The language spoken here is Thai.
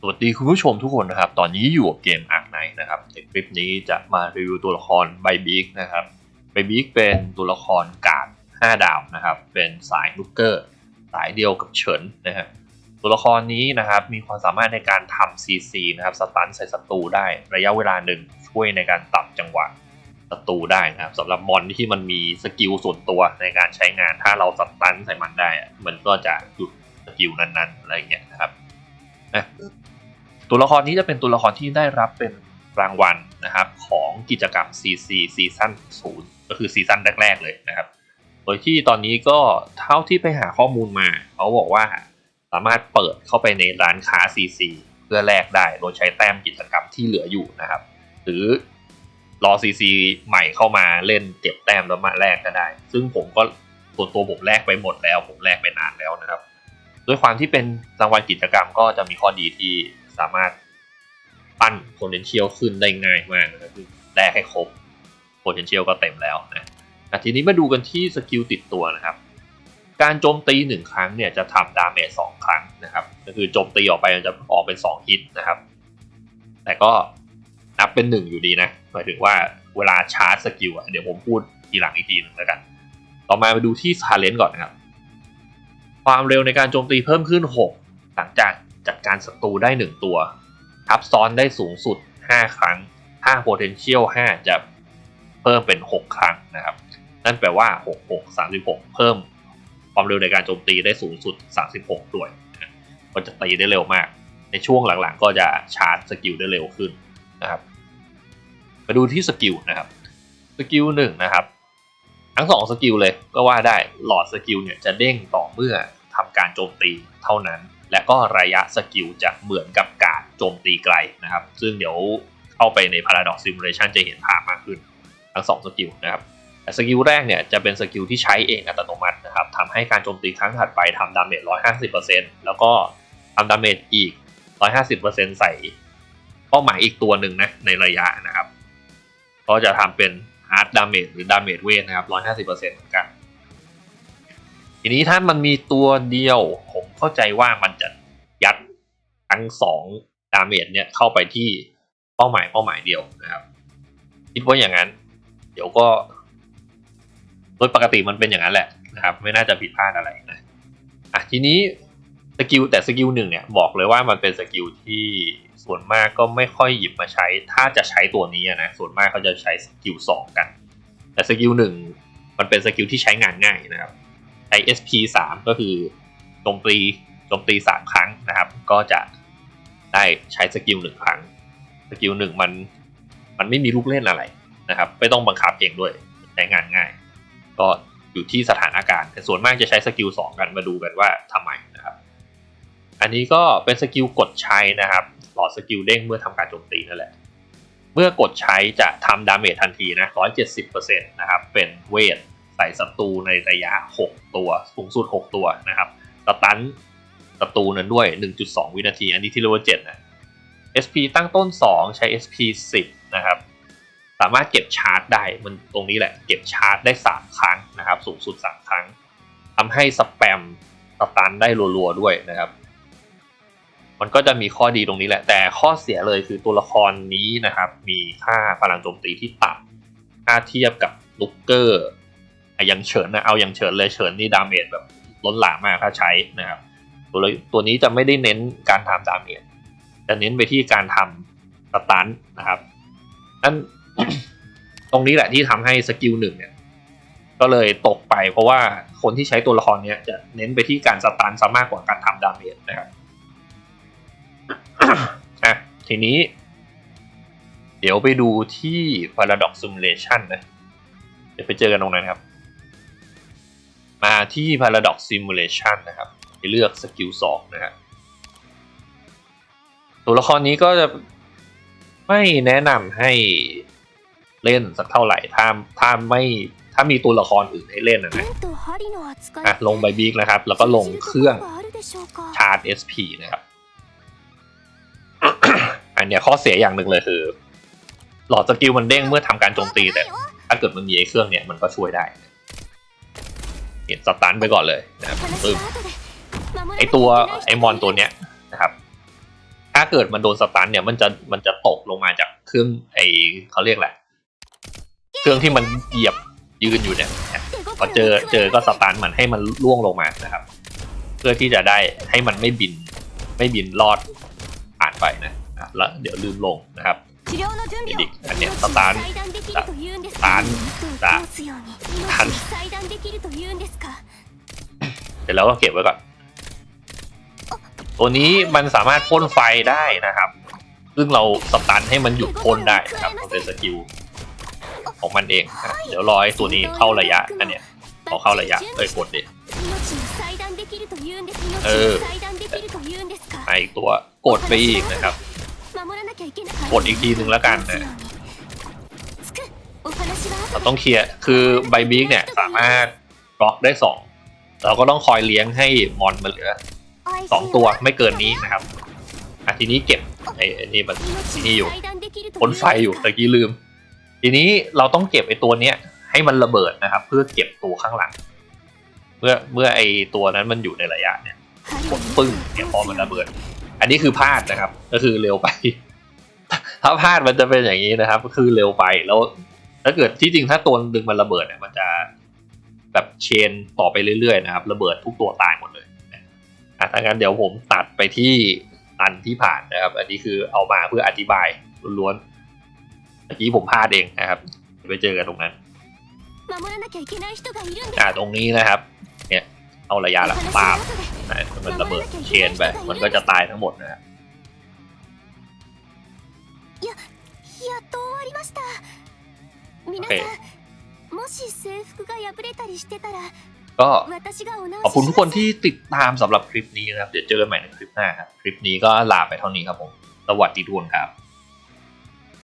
สวัสดีคุณผู้ชมทุกคนนะครับ ตอนนี้อยู่กับเกมอาร์คไนนะครับในคลิปนี้จะมารีวิวตัวละครไบบิกนะครับไบบิกเป็นตัวละครการ์ด5ดาวนะครับ เป็นสายนุกเกอร์ สายเดียวกับเฉินนะฮะตัวละครนี้นะครับมีความสามารถในการทำ CC นะครับสตันใส่ศัตรูได้ระยะเวลาหนึ่งช่วยในการตัดจังหวะศัตรูได้นะครับสำหรับมอนที่มันมีสกิลส่วนตัวในการใช้งาน ถ้าเราสตันใส่มันได้อะมันก็จะหยุดสกิลนั้นๆอะไรเงี้ยนะครับนะ ตัวละครนี้จะเป็นตัวละครที่ได้รับเป็นรางวัลนะครับของกิจกรรม CC ซีซั่น0ก็คือซีซั่นแรกๆเลยนะครับ โดยที่ตอนนี้ก็เท่าที่ไปหาข้อมูลมาเขาบอกว่าสามารถเปิดเข้าไปในร้านค้า CC เพื่อแลกได้โดยใช้แต้มกิจกรรมที่เหลืออยู่นะครับ หรือรอ CC ใหม่เข้ามาเล่นเก็บแต้มแล้วมาแลกก็ได้ ซึ่งผมก็ส่วนตัวผมแลกไปหมดแล้ว ผมแลกไปนานแล้วนะครับ ด้วยความที่เป็นรางวัลกิจกรรมก็จะมีข้อดีที่ สามารถปั้น potential ขึ้นได้ง่ายมากนะคือแลกให้ครบ potential ก็เต็มแล้วนะทีนี้มาดูกันที่สกิลติดตัวนะครับ การโจมตีหนึ่งครั้งเนี่ยจะทำดาเมจสองครั้งนะครับ ก็คือโจมตีออกไปจะออกเป็นสองฮิตนะครับ แต่ก็นับเป็นหนึ่งอยู่ดีนะหมายถึงว่าเวลาชาร์จสกิลอะเดี๋ยวผมพูดทีหลังอีกทีหนึงแล้วกัน ต่อมาไปดูที่ชาเลนจ์ก่อนนะครับ ความเร็วในการโจมตีเพิ่มขึ้น 6 หลังจาก จัดการศัตรูได้ 1 ตัว ทับซ้อนได้สูงสุด 5 ครั้ง ถ้า potential 5 จะเพิ่มเป็น 6 ครั้งนะครับ นั่นแปลว่า 6 6 36 เพิ่มความเร็วในการโจมตีได้สูงสุด 36 ด้วยก็จะตีได้เร็วมาก ในช่วงหลังๆ ก็จะชาร์จสกิลได้เร็วขึ้นนะครับมาดูที่สกิลนะครับสกิลหนึ่งนะครับ ทั้งสองสกิลเลยก็ว่าได้หลอดสกิลเนี่ยจะเด้งต่อเมื่อทำการโจมตีเท่านั้น และก็ระยะสกิลจะเหมือนกับการโจมตีไกลนะครับ ซึ่งเดี๋ยวเข้าไปใน Paradox Simulation จะเห็นภาพมากขึ้น ทั้งสองสกิลนะครับแต่สกิลแรกเนี่ยจะเป็นสกิลที่ใช้เองอัตโนมัตินะครับทำให้การโจมตีครั้งถัดไปทำดาเมจ 150%แล้วก็ทำดาเมจอีก 150%ใส่เป้าหมายอีกตัวหนึ่งนะในระยะนะครับ ก็จะทำเป็นอาร์ตดาเมจหรือดาเมจเวทนะครับ 150%เหมือนกัน ทีนี้ถ้ามันมีตัวเดียว เข้าใจว่ามันจะยัดทั้งสองดาเมจเนี่ยเข้าไปที่เป้าหมายเป้าหมายเดียวนะครับคิดว่าอย่างนั้น เดี๋ยวก็โดยปกติมันเป็นอย่างนั้นแหละนะครับ ไม่น่าจะผิดพลาดอะไรนะอะทีนี้สกิลแต่สกิลหนึ่งเนี่ยบอกเลยว่ามันเป็นสกิลที่ส่วนมากก็ไม่ค่อยหยิบมาใช้ ถ้าจะใช้ตัวนี้นะส่วนมากเขาจะใช้สกิลสองกัน แต่สกิลหนึ่งมันเป็นสกิลที่ใช้งานง่ายนะครับใช้ SP สามก็คือ มตีโจมตีสามครั้งนะครับ ก็จะได้ใช้สกิลหนึ่งครั้งสกิลหนึ่งมันมันไม่มีลูกเล่นอะไรนะครับ ไม่ต้องบังคับเองด้วยใช้งานง่าย ก็อยู่ที่สถานการณ์แต่ส่วนมากจะใช้สกิลสองกันมาดูกันว่าทำไมนะครับ อันนี้ก็เป็นสกิลกดใช้นะครับหลอดสกิลเด้งเมื่อทำการโจมตีนั่นแหละเมื่อกดใช้จะทำดาเมจทันทีนะ170%นะครับ เป็นเวทใส่ศัตรูในระยะ 6 ตัว สูงสุด 6 ตัวนะครับ สตันศัตรูนั้นด้วย 1.2 วินาที อันนี้ที่เลเวล7นะ SP ตั้งต้น 2 ใช้ SP 10 นะครับ สามารถเก็บชาร์จได้ มันตรงนี้แหละ เก็บชาร์จได้ 3 ครั้งนะครับ สูงสุด 3 ครั้ง ทำให้สแปมสตันได้รัวๆด้วยนะครับ มันก็จะมีข้อดีตรงนี้แหละ แต่ข้อเสียเลยคือตัวละครนี้นะครับ มีค่าพลังโจมตีที่ต่ำถ้าเทียบกับลูกเกอร์อย่างเฉินนะ เอาอย่างเฉินเลย เฉินนี่ดาเมจแบบ ล้นหลามมากถ้าใช้นะครับตัวเลยตัวนี้จะไม่ได้เน้นการทำดาเมจจะเน้นไปที่การทำสตันนะครับนั่นตรงนี้แหละที่ทำให้สกิลหนึ่งเนี่ยก็เลยตกไปเพราะว่าคนที่ใช้ตัวละครเนี้ยจะเน้นไปที่การสตันซะมากกว่าการทำดาเมจนะครับอะทีนี้ เดี๋ยวไปดูที่ Paradox Simulation นะ เดี๋ยวไปเจอกันตรงนั้นครับ มาที่ Paradox Simulation นะครับไปเลือกสกิล2นะครับตัวละครนี้ก็จะไม่แนะนำให้เล่นสักเท่าไหร่ถ้าถ้าไม่ถ้ามีตัวละครอื่นให้เล่นนะนะอะลงใบบิ๊กนะครับ แล้วก็ลงเครื่องชาร์จ SP นะครับ อันเนี้ยข้อเสียอย่างหนึ่งเลยคือ หลอดสกิลมันเด้งเมื่อทำการโจมตีแต่ถ้าเกิดมันมีไอ้เครื่องเนี่ยมันก็ช่วยได้ เห็นสตันไปก่อนเลยนะครับปึ๊บไอตัวไอมอนตัวเนี้ยนะครับถถ้าเกิดมันโดนสตันเนี่ยมันจะมันจะตกลงมาจากเครื่องไอเขาเรียกแหละไรเครื่องที่มันเหยียบยืนอยู่เนี่ยพอเจอเจอก็สตันมันให้มันล่วงลงมานะครับ เพื่อที่จะได้ให้มันไม่บิน ไม่บินรอดผ่านไปนะอะแล้วเดี๋ยวลืมลงนะครับ อีดิอันเนี้ยสตาร์สตาร์สตาร์ทันเดี๋ยวเราก็เก็บไว้ก่อน ตัวนี้มันสามารถพ่นไฟได้นะครับ ซึ่งเราสตันให้มันหยุดพ่นได้นะครับเป็นสกิลของมันเองนะเดี๋ยวรอไอ้ตัวนี้เข้าระยะอันเนี้ยขอเข้าระยะเอ้ยกดดิเออไอตัวกดไปอีกนะครับ กดอีกทีหนึ่งแล้วกันนะเราต้องเคลียร์คือไบบิ๊กเนี่ยสามารถบล็อกได้สองเราก็ต้องคอยเลี้ยงให้มอนมาเหลือสองตัวไม่เกินนี้นะครับอทีนี้เก็บไอ้นี่มันนี่อยู่พ้นไฟอยู่ตะกี้ลืม ทีนี้เราต้องเก็บไอ้ตัวเนี้ยให้มันระเบิดนะครับ เพื่อเก็บตัวข้างหลัง เมื่อเมื่อไอ้ตัวนั้นมันอยู่ในระยะเนี่ยกดปึ้งเนี่ยพอมันระเบิด อันนี้คือพลาดนะครับ ก็คือเร็วไป ถ้าพลาดมันจะเป็นอย่างนี้นะครับ คือเร็วไปแล้วถ้าเกิดที่จริงถ้าตัวดึงมันระเบิดเนี่ยมันจะแบบเชนต่อไปเรื่อยๆนะครับ ระเบิดทุกตัวตายหมดเลยอะถ้างั้นเดี๋ยวผมตัดไปที่อันที่ผ่านนะครับ อันนี้คือเอามาเพื่ออธิบายล้วนๆเมื่อกี้ผมพลาดเองนะครับไปเจอกันตรงนั้นอ่าตรงนี้นะครับ เนี่ยเอาระยะละงปาบมันระเบิดเชนไปมันก็จะตายทั้งหมดนะครับ เตะก็ขอบคุณทุกคนที่ติดตามสำหรับคลิปนี้นะครับ เดี๋ยวเจอกันใหม่ในคลิปหน้าครับ คลิปนี้ก็ลาไปเท่านี้ครับผม สวัสดีทุกคนครับ